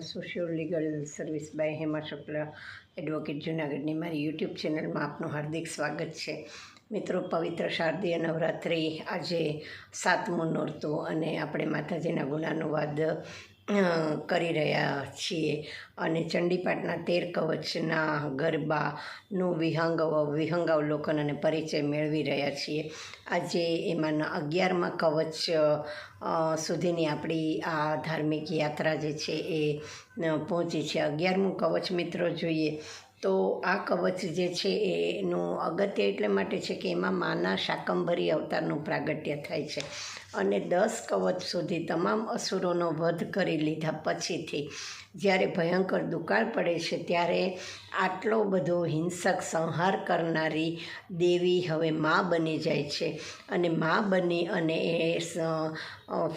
Socio legal service by Hema Shukla advocate જુનાગઢની મારી YouTube ચેનલમાં આપનું હાર્દિક સ્વાગત છે. મિત્રો, પવિત્ર શારદીય નવરાત્રિ આજે સાતમું નોરતું અને આપણે માતાજીના ગુણાનુવાદ કરી રહ્યા છીએ. અને ચંડીપાઠના તેર કવચના ગરબાનું વિહંગ વિહંગાવલોકન અને પરિચય મેળવી રહ્યા છીએ. આજે એમાંના અગિયારમાં કવચ સુધીની આપણી આ ધાર્મિક યાત્રા જે છે એ પહોંચી છે. અગિયારમું કવચ મિત્રો જોઈએ તો આ કવચ જે છે એનું અગત્ય એટલે માટે છે કે એમાં માના શાકંભરી અવતારનું પ્રાગટ્ય થાય છે. અને દસ કવચ સુધી તમામ અસુરોનો વધ કરી લીધા પછીથી જ્યારે ભયંકર દુકાળ પડે છે ત્યારે આટલો બધો હિંસક સંહાર કરનારી દેવી હવે મા બની જાય છે. અને મા બની અને એ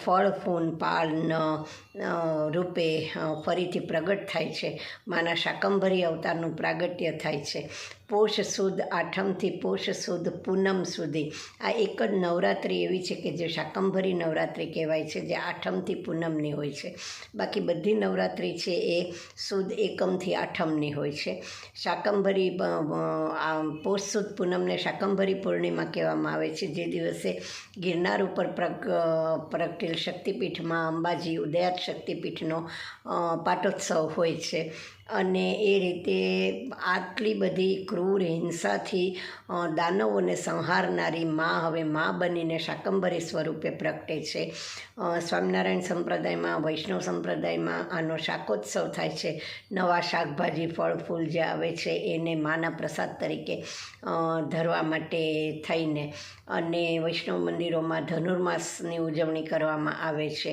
ફળ ફૂન પાલન અ, રૂપે ફરીથી પ્રગટ થાય છે. માના શાકંભરી અવતારનું પ્રાગટ્ય થાય છે. પોષ સુદ આઠમથી પોષ સુદ પૂનમ સુધી. આ એક જ નવરાત્રિ એવી છે કે જે શાકંભરી નવરાત્રિ કહેવાય છે જે આઠમથી પૂનમની હોય છે. બાકી બધી નવરાત્રિ છે એ સુદ એકમથી આઠમની હોય છે. શાકંભરી આ પોષ સુદ પૂનમને શાકંભરી પૂર્ણિમા કહેવામાં આવે છે. જે દિવસે ગિરનાર ઉપર પ્રગ પ્રગટેલ શક્તિપીઠમાં અંબાજી ઉદયાત શક્તિપીઠનો પાટોત્સવ હોય છે. અને એ રીતે આટલી બધી ક્રૂર હિંસાથી દાનવોને સંહારનારી મા હવે મા બનીને શાકંભરી સ્વરૂપે પ્રગટે છે. સ્વામિનારાયણ સંપ્રદાયમાં, વૈષ્ણવ સંપ્રદાયમાં આનો શાકોત્સવ થાય છે. નવા શાકભાજી, ફળ, ફૂલ જે આવે છે એને માના પ્રસાદ તરીકે ધરવા માટે થઈને અને વૈષ્ણવ મંદિરોમાં ધનુર્માસની ઉજવણી કરવામાં આવે છે.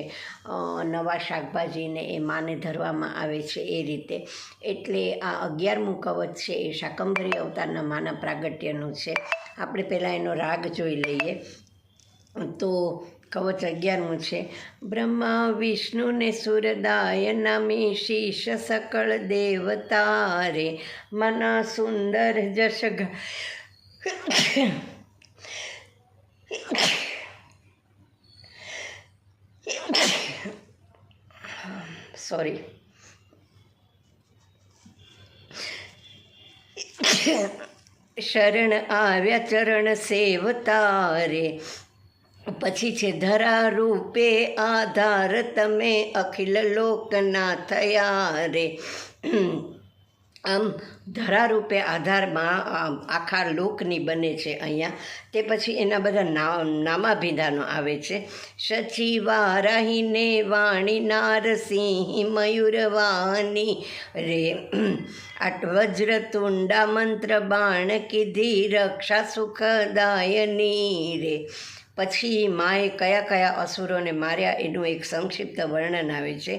નવા શાકભાજીને એ માને ધરવામાં આવે છે એ રીતે. એટલે આ અગિયારમું કવચ છે એ શાકંભરી અવતારના માના પ્રાગટ્યનું છે આપણે પહેલાં એનો રાગ જોઈ લઈએ તો કવચ અગિયારમું છે બ્રહ્મા વિષ્ણુ ને સુરદાય નમી શીશ સકળ દેવતા રે મના સુંદર જશ સોરી શરણ આવ્યા ચરણ સેવતા રે પછી છે ધરા રૂપે આધાર તમે અખિલ લોકના થયા રે. આમ ધરારૂપે આધારમાં આખા લોકની બને છે અહીંયા. તે પછી એના બધા ના નામાભિધાનો આવે છે. સચિવા રહીને વાણી નારસિંહ મયુરવાની રે, આટ વજ્રતુંડા મંત્ર બાણ કીધી રક્ષા સુખદાયની. રે પછી માએ કયા કયા અસુરોને માર્યા એનું એક સંક્ષિપ્ત વર્ણન આવે છે.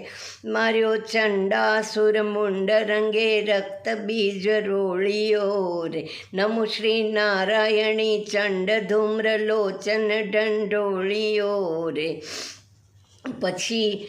માર્યો ચંડાસુર મુંડ રંગે રક્ત બીજ રોળિયો રે. નમો શ્રી નારાયણી ચંડ ધૂમ્ર લોચન દંડોળિયો રે. પછી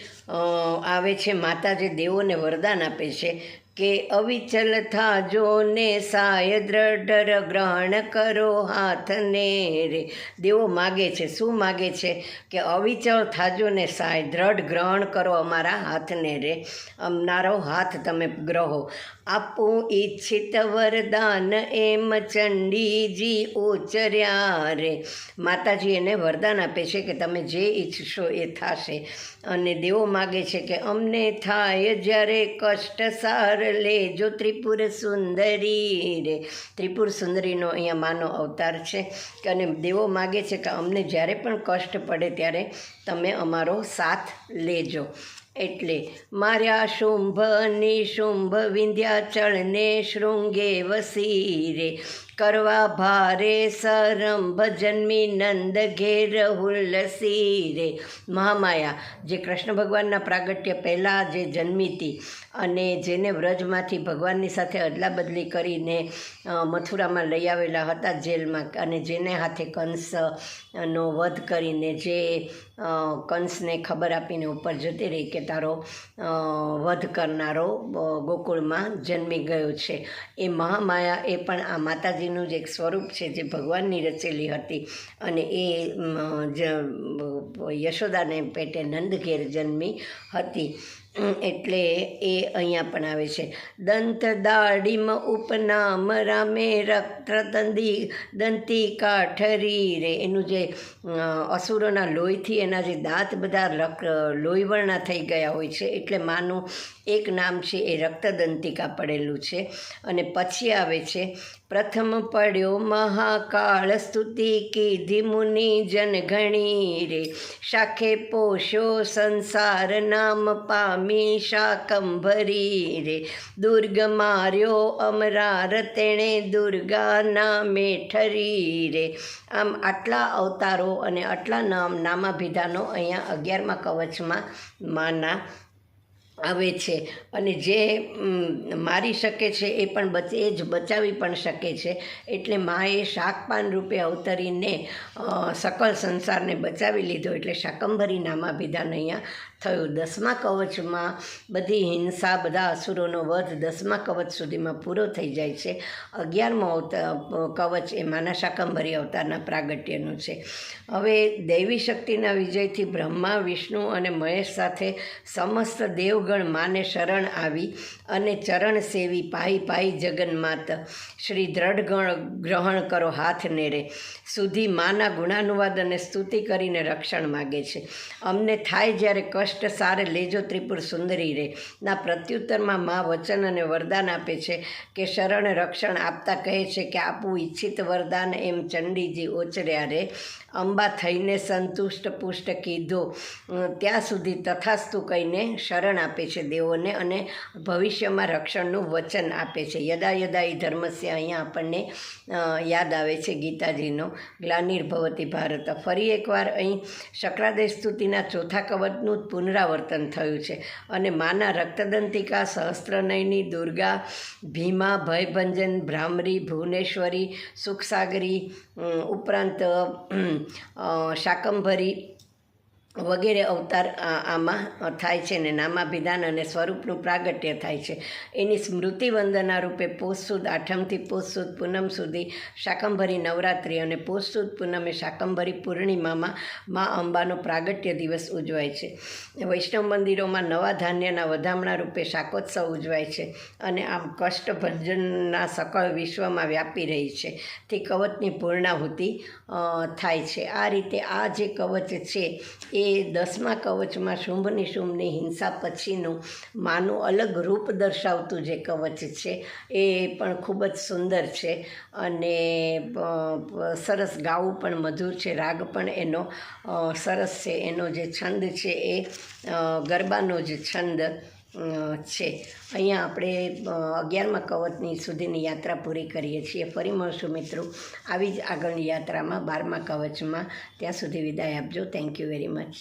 આવે છે માતા જે દેવોને વરદાન આપે છે. કે અવિચલ થાજો ને સાય દ્રઢર ગ્રહણ કરો હાથને રે. દેવો માગે છે, શું માગે છે? કે અવિચળ થાજો ને સાય દ્રઢ ગ્રહણ કરો અમારા હાથને રે. અમનારો હાથ તમે ગ્રહો. આપું ઈચ્છિત વરદાન એમ ચંડીજી ઉચર્યા રે. માતાજી એને વરદાન આપે છે કે તમે જે ઈચ્છશો એ થશે. અને દેવો માગે છે કે અમને થાય જ્યારે કષ્ટ સાર લેજો ત્રિપુર સુંદરી રે ત્રિપુર સુંદરીનો અહીંયા માનો અવતાર છે અને દેવો માગે છે કે અમને જ્યારે પણ કષ્ટ પડે ત્યારે તમે અમારો સાથ લેજો. એટલે, માર્યા શુંભ, નિશુંભ વિંધ્યાચળને શૃંગે વસી રે કરવા ભારે સરંભ જન્મી નંદ ઘેર હુલ્લસી રે મહામાયા જે કૃષ્ણ ભગવાનના પ્રાગટ્ય પહેલાં જે જન્મી હતી અને જેને વ્રજમાંથી ભગવાનની સાથે અદલા બદલી કરીને મથુરામાં લઈ આવેલા હતા જેલમાં અને જેને હાથે કંસનો વધ કરીને જે કંસને ખબર આપીને ઉપર જતી રહી કે તારો વધ કરનારો ગોકુળમાં જન્મી ગયો છે. એ મહામાયા એ પણ આ માતાજીનું જે એક સ્વરૂપ છે જે ભગવાનની રચેલી હતી. અને એ જ, યશોદાને પેટે નંદ ઘેર જન્મી હતી. એટલે એ અહીંયા પણ આવે છે. દંત દાડીમ ઉપનામ રામે રક્તદંતી દંતી કાઠરી રે. એનું જે અસુરોના લોહીથી એના જે દાંત બધા લોહીવર્ણા થઈ ગયા હોય છે. એટલે માનું એક નામ છે એ રક્તદંતિકા પડેલું છે. અને પછી આવે છે પ્રથમ પડ્યો મહાકાળ સ્તુતિ કીધી મુનિ જન ઘણી રે. શાખે પોષો સંસાર નામ પામી શાકંભરી રે. દુર્ગ માર્યો અમરાર તેણે દુર્ગા નામે ઠરી રે. આમ આટલા અવતારો અને આટલા નામ, નામાભિધાનો અહીંયા અગિયારમાં કવચમાં માના આવે છે. અને જે મારી શકે છે એ પણ બચ, એ જ બચાવી પણ શકે છે. એટલે માએ શાકપાન રૂપે અવતરીને સકલ સંસારને બચાવી લીધો. એટલે શાકંભરી નામાભિધાન અહીંયા થયું. દસમા કવચમાં બધી હિંસા, બધા અસુરોનો વધ દસમા કવચ સુધીમાં પૂરો થઈ જાય છે. અગિયારમો કવચ એ માના શાકંભરી અવતારના પ્રાગટ્યનું છે. હવે દૈવી શક્તિના વિજયથી બ્રહ્મા, વિષ્ણુ અને મહેશ સાથે સમસ્ત દેવગણ માને શરણ આવી અને ચરણ સેવી પાઈ પાઈ જગન્માત. શ્રી દ્રઢ ગ્રહણ કરો, હાથ નેરે. સુધી માના ગુણાનુવાદ અને સ્તુતિ કરીને રક્ષણ માગે છે. અમને થાય જ્યારે કષ્ટ સારે લેજો ત્રિપુર સુંદરી રે. ના પ્રત્યુત્તરમાં મા વચન અને વરદાન આપે છે કે શરણ રક્ષણ આપતા કહે છે કે આપવું ઈચ્છિત વરદાન એમ ચંડીજી ઓચર્યા રે. અંબા થઈને સંતુષ્ટ પુષ્ટ કીધો. ત્યાં સુધી તથાસ્તુ કહીને શરણ આપે છે દેવોને અને ભવિષ્યમાં રક્ષણનું વચન આપે છે. યદા યદા એ ધર્મસ્ય અહીંયા આપણને યાદ આવે છે ગીતાજીનો. ગ્લાનિર્ભવતી ભારત. ફરી એકવાર અહીં શક્રાદેશ સ્તુતિના ચોથા કવચનું પુનરાવર્તન થયું છે. અને માના રક્તદંતિકા, સહસ્ત્રનયની દુર્ગા, ભીમા, ભયભંજન, ભ્રામરી, ભુવનેશ્વરી, સુખસાગરી ઉપરાંત શાકંભરી વગેરે અવતાર આમાં થાય છે ને નામાભિધાન અને સ્વરૂપનું પ્રાગટ્ય થાય છે. એની સ્મૃતિ વંદના રૂપે પોષ આઠમથી પોષ પૂનમ સુધી શાકંભરી નવરાત્રિ અને પોષ પૂનમે શાકંભરી પૂર્ણિમામાં મા અંબાનો પ્રાગટ્ય દિવસ ઉજવાય છે. વૈષ્ણવ મંદિરોમાં નવા ધાન્યના વધામણા રૂપે શાકોત્સવ ઉજવાય છે અને આમ કષ્ટભંજનના સકળ વિશ્વમાં વ્યાપી રહી છે. તે કવચની પૂર્ણાહુતિ થાય છે. આ રીતે આ જે કવચ છે એ દસમા કવચમાં શુંભ નિશુંભની હિંસા પછીનું માનું અલગ રૂપ દર્શાવતું જે કવચ છે, એ પણ ખૂબ જ સુંદર છે અને સરસ ગાવું પણ મધુર છે, રાગ પણ એનો સરસ છે. એનો જે છંદ છે એ ગરબાનો જ છંદ છે. અહીંયા આપણે અગિયારમાં કવચની સુધીની યાત્રા પૂરી કરીએ છીએ. ફરી મળશું મિત્રો. આવી જ આગળની યાત્રામાં બારમા કવચમાં. ત્યાં સુધી વિદાય આપજો. Thank you very much